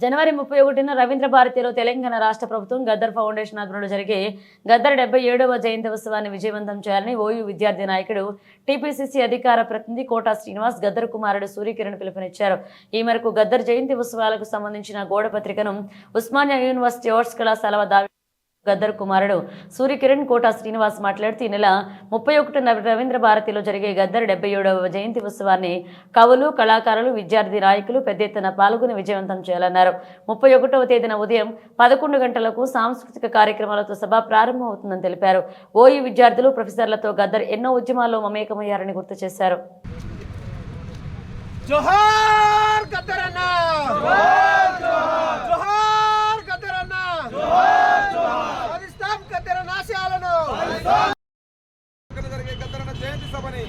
జనవరి ముప్పై ఒకటిన రవీంద్ర భారతిలో తెలంగాణ రాష్ట్ర ప్రభుత్వం గద్దర్ ఫౌండేషన్ ఆధ్వర్యంలో జరిగే గద్దర్ డెబ్బై ఏడవ జయంతి ఉత్సవాన్ని విజయవంతం చేయాలని ఓయూ విద్యార్థి నాయకుడు టీపీసీసీ అధికార ప్రతినిధి కోటా శ్రీనివాస్ గద్దర్ కుమారుడు సూర్యకిరణ్ పిలుపునిచ్చారు. ఈ మేరకు గద్దర్ జయంతి ఉత్సవాలకు సంబంధించిన గోడ పత్రికను ఉస్మానియా యూనివర్సిటీ ఆర్ట్స్ కళాశాల గద్దర్ కుమారుడు. సూర్యకిరణ్ కోట శ్రీనివాస్ మాట్లాడుతూ ఈ నెల ముప్పై ఒకటిన రవీంద్ర భారతిలో జరిగే గద్దర్ డెబ్బై ఏడవ జయంతి ఉత్సవాన్ని కవులు కళాకారులు విద్యార్థి నాయకులు పెద్ద ఎత్తున పాల్గొని విజయవంతం చేయాలన్నారు. ముప్పై ఒకటవ తేదీన ఉదయం పదకొండు గంటలకు సాంస్కృతిక కార్యక్రమాలతో సభ ప్రారంభమవుతుందని తెలిపారు. ఓయి విద్యార్థులు ప్రొఫెసర్లతో గద్దర్ ఎన్నో ఉద్యమాల్లో మమేకమయ్యారని గుర్తు చేశారు. జోహార్ గద్దర్ అన్నా జోహార్ జోహార్ గద్దరన్న జోహార్ జోహార్ సాధిస్తాం గద్దరన్న ఆశయాలను ఇక్కడ జరిగే గద్దరన్న జయంతి సభని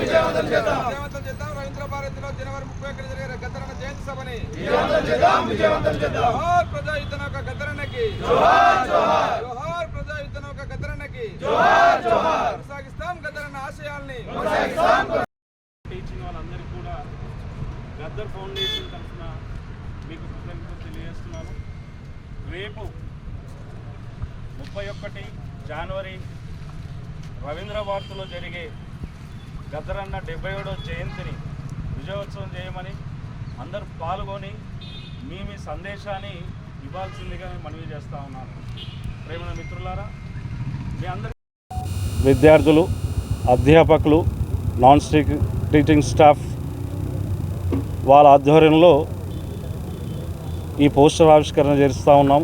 విజయవంతం చేద్దాం. విజయవంతం చేద్దాం విజయవంతం చేద్దాం రవీంద్ర భారతిలో జనవరి ముప్పై ఒకటి జరిగే గద్దరన్న జయంతి సభని విజయవంతం చేద్దాం. విజయవంతం చేద్దాం. జోహార్ ప్రజా యుద్ధనౌక గద్దరన్నకి. జోహార్ జోహార్. జోహార్ ప్రజా యుద్ధనౌక గద్దరన్నకి. జోహార్ జోహార్. కొనసాగిస్తాం గద్దరన్న ఆశయాల్ని. కొనసాగిస్తాం. టీచింగ్ వాళ్ళందరికీ కూడా గద్దర్ ఫౌండేషన్ తరఫున మీకు కృతజ్ఞతలు తెలియజేస్తున్నాను. రేపు ముప్పై ఒకటి జనవరి రవీంద్ర భారతిలో జరిగే గద్దరన్న డెబ్బై ఏడో జయంతిని విజయోత్సవం చేయమని అందరూ పాల్గొని మీ మీ సందేశాన్ని ఇవ్వాల్సిందిగా మనవి చేస్తా ఉన్నాను. ప్రేమ మిత్రులారా మీ అందరి విద్యార్థులు అధ్యాపకులు నాన్ స్టిక్ టీచింగ్ స్టాఫ్ వాళ్ళ ఆధ్వర్యంలో ఈ పోస్టర్ ఆవిష్కరణ చేస్తూ ఉన్నాం.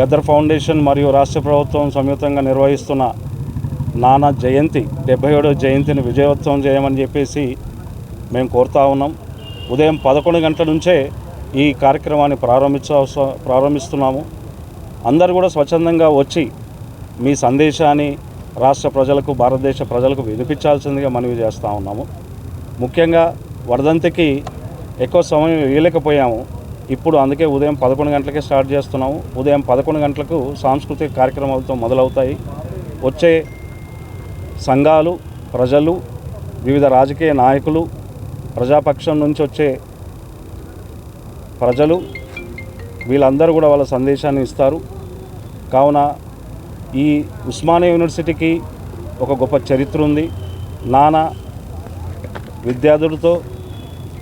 గద్దర్ ఫౌండేషన్ మరియు రాష్ట్ర ప్రభుత్వం సంయుక్తంగా నిర్వహిస్తున్న నానా జయంతి డెబ్బై ఏడో జయంతిని విజయోత్సవం చేయమని చెప్పేసి మేము కోరుతా ఉన్నాం. ఉదయం పదకొండు గంటల నుంచే ఈ కార్యక్రమాన్ని ప్రారంభించ ప్రారంభిస్తున్నాము. అందరు కూడా స్వచ్ఛందంగా వచ్చి మీ సందేశాన్ని రాష్ట్ర ప్రజలకు భారతదేశ ప్రజలకు వినిపించాల్సిందిగా మనవి చేస్తూ ఉన్నాము. ముఖ్యంగా వరదంతికి ఎక్కువ సమయం వేయలేకపోయాము ఇప్పుడు అందుకే ఉదయం పదకొండు గంటలకే స్టార్ట్ చేస్తున్నాము. ఉదయం పదకొండు గంటలకు సాంస్కృతిక కార్యక్రమాలతో మొదలవుతాయి. వచ్చే సంఘాలు ప్రజలు వివిధ రాజకీయ నాయకులు ప్రజాపక్షం నుంచి వచ్చే ప్రజలు వీళ్ళందరూ కూడా వాళ్ళ సందేశాన్ని ఇస్తారు. కావున ఈ ఉస్మానియా యూనివర్సిటీకి ఒక గొప్ప చరిత్ర ఉంది. నానా విద్యార్థులతో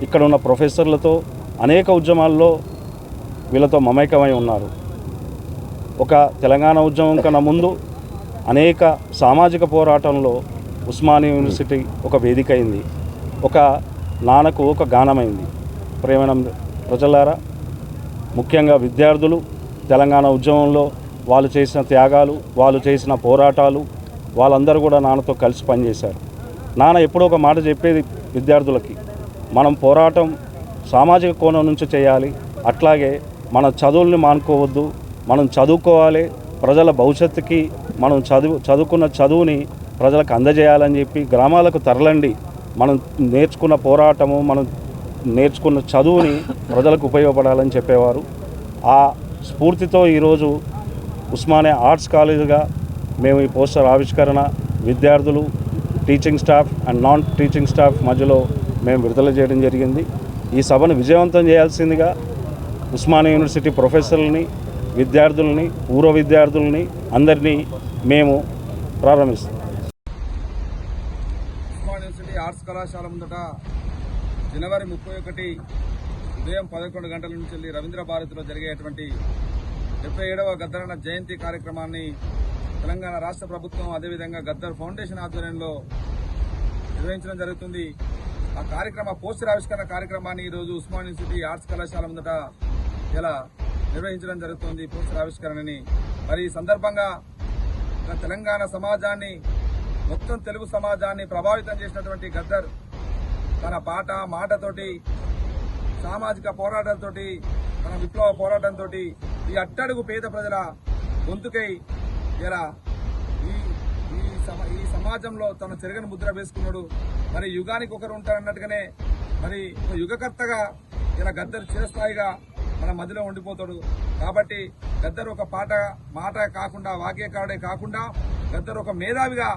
ఇక్కడ ఉన్న ప్రొఫెసర్లతో అనేక ఉద్యమాల్లో వీళ్ళతో మమైకమై ఉన్నారు. ఒక తెలంగాణ ఉద్యమం కన్నా ముందు అనేక సామాజిక పోరాటంలో ఉస్మానియా యూనివర్సిటీ ఒక వేదిక అయింది ఒక నాన్నకు ఒక గానమైంది. ప్రేమణం ప్రజలారా ముఖ్యంగా విద్యార్థులు తెలంగాణ ఉద్యమంలో వాళ్ళు చేసిన త్యాగాలు వాళ్ళు చేసిన పోరాటాలు వాళ్ళందరూ కూడా నాన్నతో కలిసి పనిచేశారు. నాన్న ఎప్పుడో ఒక మాట చెప్పేది విద్యార్థులకి మనం పోరాటం సామాజిక కోణం నుంచి చేయాలి. అట్లాగే మన చదువుల్ని మానుకోవద్దు. మనం చదువుకోవాలి. ప్రజల భవిష్యత్తుకి మనం చదువు చదువుకున్న చదువుని ప్రజలకు అందజేయాలని చెప్పి గ్రామాలకు తరలండి. మనం నేర్చుకున్న పోరాటము మనం నేర్చుకున్న చదువుని ప్రజలకు ఉపయోగపడాలని చెప్పేవారు. ఆ స్ఫూర్తితో ఈరోజు ఉస్మానియా ఆర్ట్స్ కాలేజీగా మేము ఈ పోస్టర్ ఆవిష్కరణ విద్యార్థులు teaching staff and non teaching staff మధ్యలో మేము విడుదల చేయడం జరిగింది. ఈ సభను విజయవంతం చేయాల్సిందిగా ఉస్మానియా యూనివర్సిటీ ప్రొఫెసర్లని విద్యార్థులని పూర్వ విద్యార్థులని అందరినీ మేము ప్రారంభిస్తాం. యూనివర్సిటీ ఆర్ట్స్ కళాశాల ముందట జనవరి ముప్పై ఒకటి ఉదయం పదకొండు గంటల నుంచి వెళ్ళి రవీంద్ర భారతిలో జరిగేటువంటి డెబ్బై ఏడవ గద్దరన్న జయంతి కార్యక్రమాన్ని తెలంగాణ రాష్ట్ర ప్రభుత్వం అదేవిధంగా గద్దర్ ఫౌండేషన్ ఆధ్వర్యంలో నిర్వహించడం జరుగుతుంది. ఆ కార్యక్రమ పోస్టర్ ఆవిష్కరణ కార్యక్రమాన్ని ఈరోజు ఉస్మాన్ యూనివర్సిటీ ఆర్ట్స్ కళాశాల ముందట ఇలా నిర్వహించడం జరుగుతుంది పోస్టర్ ఆవిష్కరణని. మరి ఈ సందర్భంగా మన తెలంగాణ సమాజాన్ని మొత్తం తెలుగు సమాజాన్ని ప్రభావితం చేసినటువంటి గద్దర్ తన పాట మాటతోటి సామాజిక పోరాటంతో తన విప్లవ పోరాటంతో ఈ అట్టడుగు పేద ప్రజల గొంతుకై ఇలా ఈ ఈ ఈ సమాజంలో తన చెరగని ముద్ర వేసుకున్నాడు. మరి యుగానికి ఒకరు ఉంటారన్నట్టుగానే మరి యుగకర్తగా ఇలా గద్దరు చిరస్థాయిగా మన మధ్యలో ఉండిపోతాడు. కాబట్టి గద్దరు ఒక పాట మాట కాకుండా వాక్యకారుడే కాకుండా గద్దరు ఒక మేధావిగా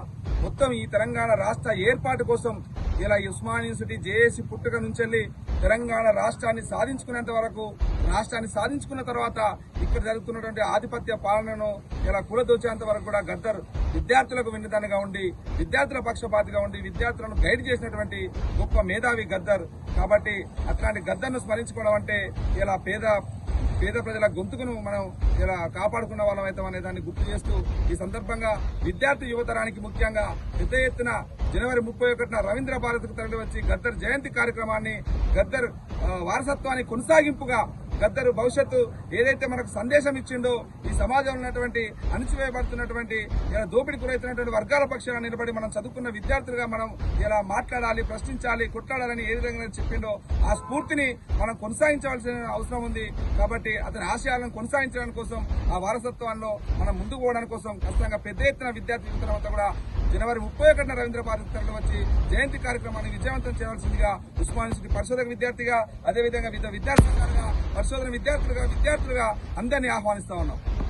మొత్తం ఈ తెలంగాణ రాష్ట్ర ఏర్పాటు కోసం ఇలా ఉస్మాన్ యూనివర్సిటీ జేఏసీ పుట్టుక నుంచి తెలంగాణ రాష్ట్రాన్ని సాధించుకునేంత వరకు రాష్ట్రాన్ని సాధించుకున్న తర్వాత ఇక్కడ జరుగుతున్నటువంటి ఆధిపత్య పాలనను ఇలా కూలదోచేంత వరకు కూడా గద్దర్ విద్యార్థులకు విన్నదానిగా ఉండి విద్యార్థుల పక్షపాతిగా ఉండి విద్యార్థులను గైడ్ చేసినటువంటి గొప్ప మేధావి గద్దర్. కాబట్టి అట్లాంటి గద్దర్ను స్మరించుకోవడం అంటే ఇలా పేద పేద ప్రజల గొంతుకును మనం ఇలా కాపాడుకున్న వాళ్ళం అవుతాం అనే దాన్ని గుర్తు చేస్తూ ఈ సందర్భంగా విద్యార్థి యువతరానికి ముఖ్యంగా పెద్ద ఎత్తున జనవరి ముప్పై ఒకటిన రవీంద్ర భారత్కు తరలి వచ్చి గద్దర్ జయంతి కార్యక్రమాన్ని గద్దర్ వారసత్వాన్ని కొనసాగింపుగా గద్దరు భవిష్యత్తు ఏదైతే మనకు సందేశం ఇచ్చిండో ఈ సమాజంలో ఉన్నటువంటి అణిచివేయబడుతున్నటువంటి ఇలా దోపిడీ గురవుతున్నటువంటి వర్గాల పక్షాన నిలబడి మనం చదువుకున్న విద్యార్థులుగా మనం ఇలా మాట్లాడాలి ప్రశ్నించాలి కొట్లాడాలని ఏ విధంగా చెప్పిండో ఆ స్ఫూర్తిని మనం కొనసాగించవలసిన అవసరం ఉంది. కాబట్టి అతని ఆశయాలను కొనసాగించడానికి కోసం ఆ వారసత్వాల్లో మనం ముందుకు పోవడానికి కోసం ఖచ్చితంగా పెద్ద ఎత్తున విద్యార్థి యువతరం కూడా జనవరి ముప్పై ఒకటిన రవీంద్ర భారతి తరలి వచ్చి జయంతి కార్యక్రమాన్ని విజయవంతం చేయవలసిందిగా ఉస్మాన్ పరిశోధక విద్యార్థిగా అదేవిధంగా వివిధ విద్యార్థి సంఘాలుగా పరిశోధన విద్యార్థులుగా విద్యార్థులుగా అందరినీ ఆహ్వానిస్తా ఉన్నాం.